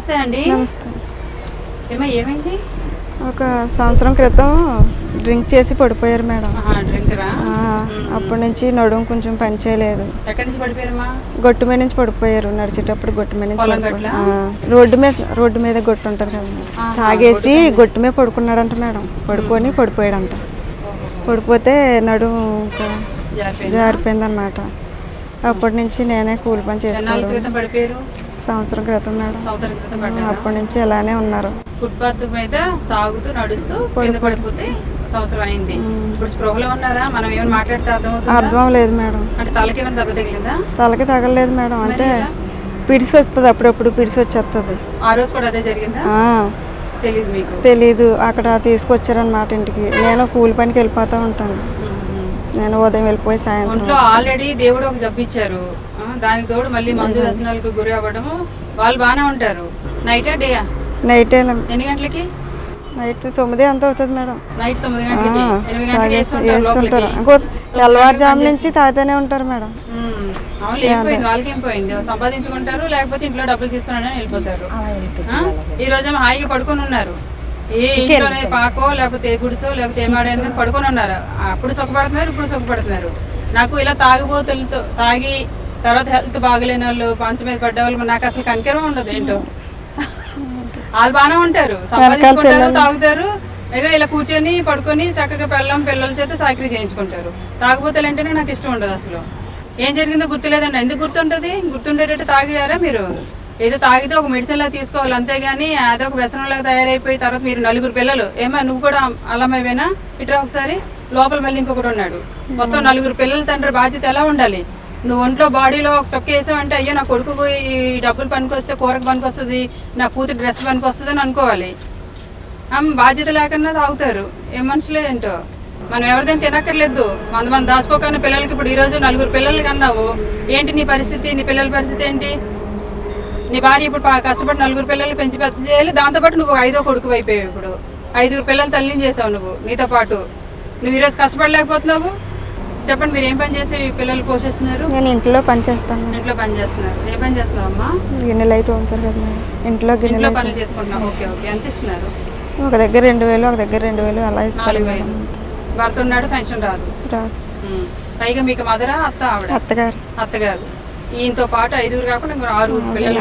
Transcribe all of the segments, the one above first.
నమస్తే అండి. నమస్తే. ఏమో ఏమైంది? ఒక సంవత్సరం క్రితం డ్రింక్ చేసి పడిపోయారు మేడం. అప్పటి నుంచి నడుము కొంచెం పని చేయలేదు గొట్టు మీద నుంచి పడిపోయారు. నడిచేటప్పుడు గొట్టు మీద నుంచి రోడ్డు మీద రోడ్డు మీద గొట్టు ఉంటుంది కదా తాగేసి గొట్టు మీద పడుకున్నాడంట మేడం. పడుకొని పడిపోయాడంట. పడిపోతే నడుము ఇంకా జారిపోయిందా? జారిపోయిందన్నమాట. అప్పటి నుంచి నేనే కూలి పని పడిపోయారు? సంవత్సరం క్రితం మేడం. సంవత్సరం క్రితం పడ్డారా? అప్పటి నుంచి ఇలానే ఉన్నారు. ఫుట్పాత్ మీద తాగుతూ నడుస్తూ కింద పడిపోతే సంవత్సరం అయింది. ఇప్పుడు స్పృహలో ఉన్నారా? మనం ఏమైనా మాట్లాడితే అర్థమవుతుందా? అర్థం లేదు మేడం. అంటే తలకి ఏమైనా దెబ్బ తగిలిందా? తలకి తగలలేదు మేడం. అంటే పిడిసి వస్తుంది అప్పుడప్పుడు పిడిసి వచ్చేస్తుంది ఆ రోజు కూడా అదే జరిగిందా? ఆ, తెలియదు మీకు. తెలీదు. అక్కడ తీసుకొచ్చారనమాట ఇంటికి. నేను కూలి పనికి వెళ్ళిపోతూ ఉంటాను. నేను ఉదయం వెళ్ళిపోయి సాయంత్రం ఒంట్లో ఆల్రెడీ దేవుడు ఒక జబ్బు ఇచ్చారు. ఆ, దానికి తోడు మళ్ళీ మందు వ్యసనాలకు గురి అవ్వడము. వాళ్ళు బాగానే ఉంటారు. నైటా డేయా నైట్ ఎన్ని గంటలకి? నైట్ తొమ్మిది ఎంత అవుతుంది మేడం. నైట్ తొమ్మిది గంటలకి? వేస్తుంటారు ఇంకో తెల్లవారుజాము నుంచి తాగుతూనే ఉంటారు మేడం. సంపాదించుకుంటారు లేకపోతే ఇంట్లో డబ్బులు తీసుకుని వెళ్ళిపోతారు. ఆ? ఈ రోజు హాయిగా పడుకొని ఉన్నారు. ఏ ఇంట్లోనే పాకో లేకపోతే గుడిసో లేకపోతే ఏమాడేందో పడుకొని ఉన్నారు. అప్పుడు సుఖపడుతున్నారు ఇప్పుడు సుఖపడుతున్నారు. నాకు ఇలా తాగుబోతులతో తాగి తర్వాత హెల్త్ బాగలేని వాళ్ళు పంచ మీద పడ్డ వాళ్ళు నాకు అసలు కనికరం ఉండదు ఏంటో. వాళ్ళు బాగానే ఉంటారు. సంపాదించుకుంటారు తాగుతారు. ఇక ఇలా కూర్చొని పడుకొని చక్కగా పెళ్ళం పిల్లల చేత సాకరీ చేయించుకుంటారు. తాగుబోతులు అంటేనే నాకు ఇష్టం ఉండదు అసలు. ఏం జరిగిందో గుర్తులేదండి. ఎందుకు గుర్తుంటది? గుర్తుండేటట్టు తాగారా మీరు? ఏదో తాగితే ఒక మెడిసిన్ లా తీసుకోవాలి అంతేగాని అదే ఒక వ్యసనంలాగా తయారైపోయి తర్వాత మీరు నలుగురు పిల్లలు. ఏమా నువ్వు కూడా అల్లమైవేనా ఇట్రా ఒకసారి. లోపల మళ్ళీ ఇంకొకటి ఉన్నాడు. మొత్తం నలుగురు పిల్లల తండ్రి బాధ్యత ఎలా ఉండాలి? నువ్వు ఒంట్లో బాడీలో ఒక చొక్క వేసావంటే అయ్యో నా కొడుకు ఈ డబ్బులు పనికి వస్తే కూరకు పనికి వస్తుంది నా కూతురు డ్రెస్ పనికొస్తుంది అని అనుకోవాలి. ఆమె బాధ్యత లేకుండా తాగుతారు. ఏ మనుషులే ఏంటో? మనం ఎవరిదైనా తినక్కర్లేదు. మనం మనం దాచుకోకుండా పిల్లలకి ఇప్పుడు ఈరోజు నలుగురు పిల్లలకి అన్నావు ఏంటి నీ పరిస్థితి? నీ పిల్లల పరిస్థితి ఏంటి? నీ భార్య ఇప్పుడు కష్టపడి నలుగురు పిల్లలు పెంచి పెద్ద చేయాలి. దాంతోపాటు నువ్వు ఐదో కొడుకు అయిపోయావు ఇప్పుడు. ఐదుగురు పిల్లలు తల్లిని చేసావు నువ్వు నీతో పాటు. నువ్వు ఈరోజు కష్టపడలేకపోతున్నావు? చెప్పండి మీరు ఏం పని చేసి పిల్లలు పోషిస్తున్నారు? నేను ఇంట్లో పని చేస్తాను. ఇంట్లో పని చేస్తున్నారు. ఏం పని చేస్తున్నావు అమ్మా? గిన్నెలు అయితే ఉంటారు కదా ఇంట్లో గిన్నెలు పనులు చేసుకుంటున్నావు. Okay okay. ఎంత ఇస్తున్నారు? ఒక దగ్గర రెండు వేలు ఒక దగ్గర రెండు వేలు అలా ఇస్తారు భర్త ఉన్నాడు పెన్షన్ రాదు. రాదు. పైగా మీకు మదరా అత్త ఆవిడ? అత్తగారు. అత్తగారు. ఈయనతో పాటు ఐదుగురు కాకుండా ఇంకో ఆరుగురు పిల్లలు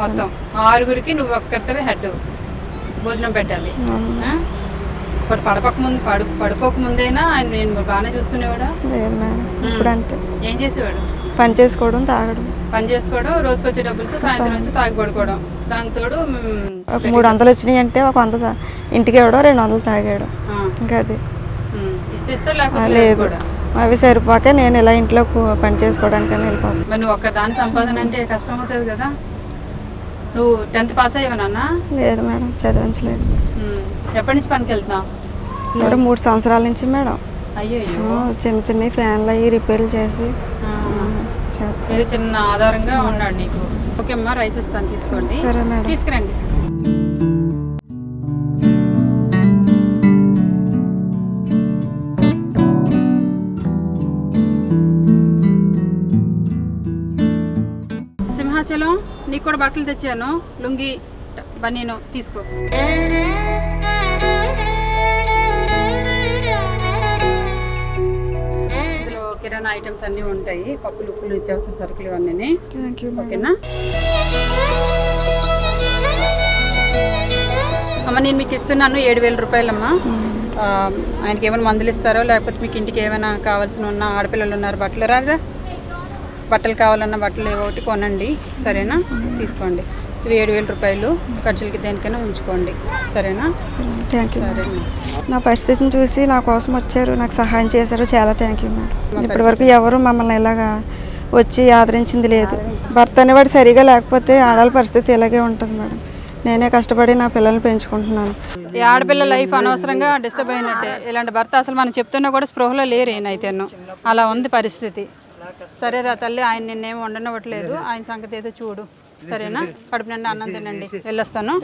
మొత్తం. ఆరుగురికి నువ్వు ఒక్కరితోనే హెడ్. భోజనం పెట్టాలి? ఇప్పుడు పడపక ముందు పడు పడుకోక ముందైనా ఆయన నేను బాగానే చూసుకునేవాడా? లేదు మేడం. ఇప్పుడు అంతే. ఏం చేసేవాడు? పని చేసుకోవడం తాగడం. పని చేసుకోవడం రోజుకి వచ్చే డబ్బులతో సాయంత్రం వచ్చి తాగి పడుకోవడం. దానికి తోడు ఒక మూడు వందలు వచ్చినాయి అంటే ఒక వంద ఇంటికి ఇవ్వడం రెండు వందలు తాగాడు. ఇంకా అది. ఇస్తే లేదు. కూడా అవి సరిపోక నేను ఇలా ఇంట్లో పని చేసుకోవడానికని వెళ్ళిపోతాను మరి నువ్వు ఒక్క దాని సంపాదన అంటే కష్టం అవుతుంది కదా? నువ్వు టెన్త్ పాస్ అయ్యావనన్నా లేదు మేడం చదివించలేదు. ఎప్పటి నుంచి పనికి వెళ్తున్నావు? ఇప్పుడు మూడు సంవత్సరాల నుంచి మేడం. అయ్యో చిన్న చిన్న ఫ్యాన్లు అవి రిపేర్లు చేసి చిన్న ఆధారంగా ఉన్నాడు నీకు. ఓకే అమ్మా రైస్ ఇస్తాను తీసుకోండి. సరే మేడం. తీసుకురండి. సింహాచలం నీకు కూడా బట్టలు తెచ్చాను. లుంగి బనీను తీసుకో. ఇందులో కిరాణా ఐటమ్స్ అన్నీ ఉంటాయి. పప్పులు ఉప్పులు నిత్యావసర సరుకులు ఇవన్నీ ఓకేనా? అమ్మ నేను మీకు ఇస్తున్నాను ఏడు వేల రూపాయలమ్మా. ఆ, ఆయనకి ఏమైనా మందులు ఇస్తారో లేకపోతే మీకు ఇంటికి ఏమైనా కావాల్సిన ఉన్న ఆడపిల్లలు ఉన్నారు బట్టలు రారా? బట్టలు కావాలన్న బట్టలు ఒకటి కొనండి సరేనా? తీసుకోండి. ఇవి ఏడు వేల రూపాయలు ఖర్చులకి దేనికైనా ఉంచుకోండి సరేనా? థ్యాంక్ యూ సరే నా పరిస్థితిని చూసి నా కోసం వచ్చారు నాకు సహాయం చేశారు చాలా థ్యాంక్ యూ మేడం ఇప్పటి వరకు ఎవరు మమ్మల్ని ఇలాగా వచ్చి ఆదరించింది లేదు. భర్త అనేవాడు సరిగా లేకపోతే ఆడవాళ్ళ పరిస్థితి ఇలాగే ఉంటుంది మేడం నేనే కష్టపడి నా పిల్లల్ని పెంచుకుంటున్నాను. ఈ ఆడపిల్ల లైఫ్ అనవసరంగా డిస్టర్బ్ అయినట్టే. ఇలాంటి భర్త అసలు మనం చెప్తున్నా కూడా స్పృహలో లేరు ఈయనైతేను. అలా ఉంది పరిస్థితి. సరేరా తల్లి ఆయన నిన్నేం వండనివ్వట్లేదు. ఆయన సంగతి ఏదో చూడు. సరేనా? కడుపు నిండా అన్నం తినండి. వెళ్ళొస్తాను.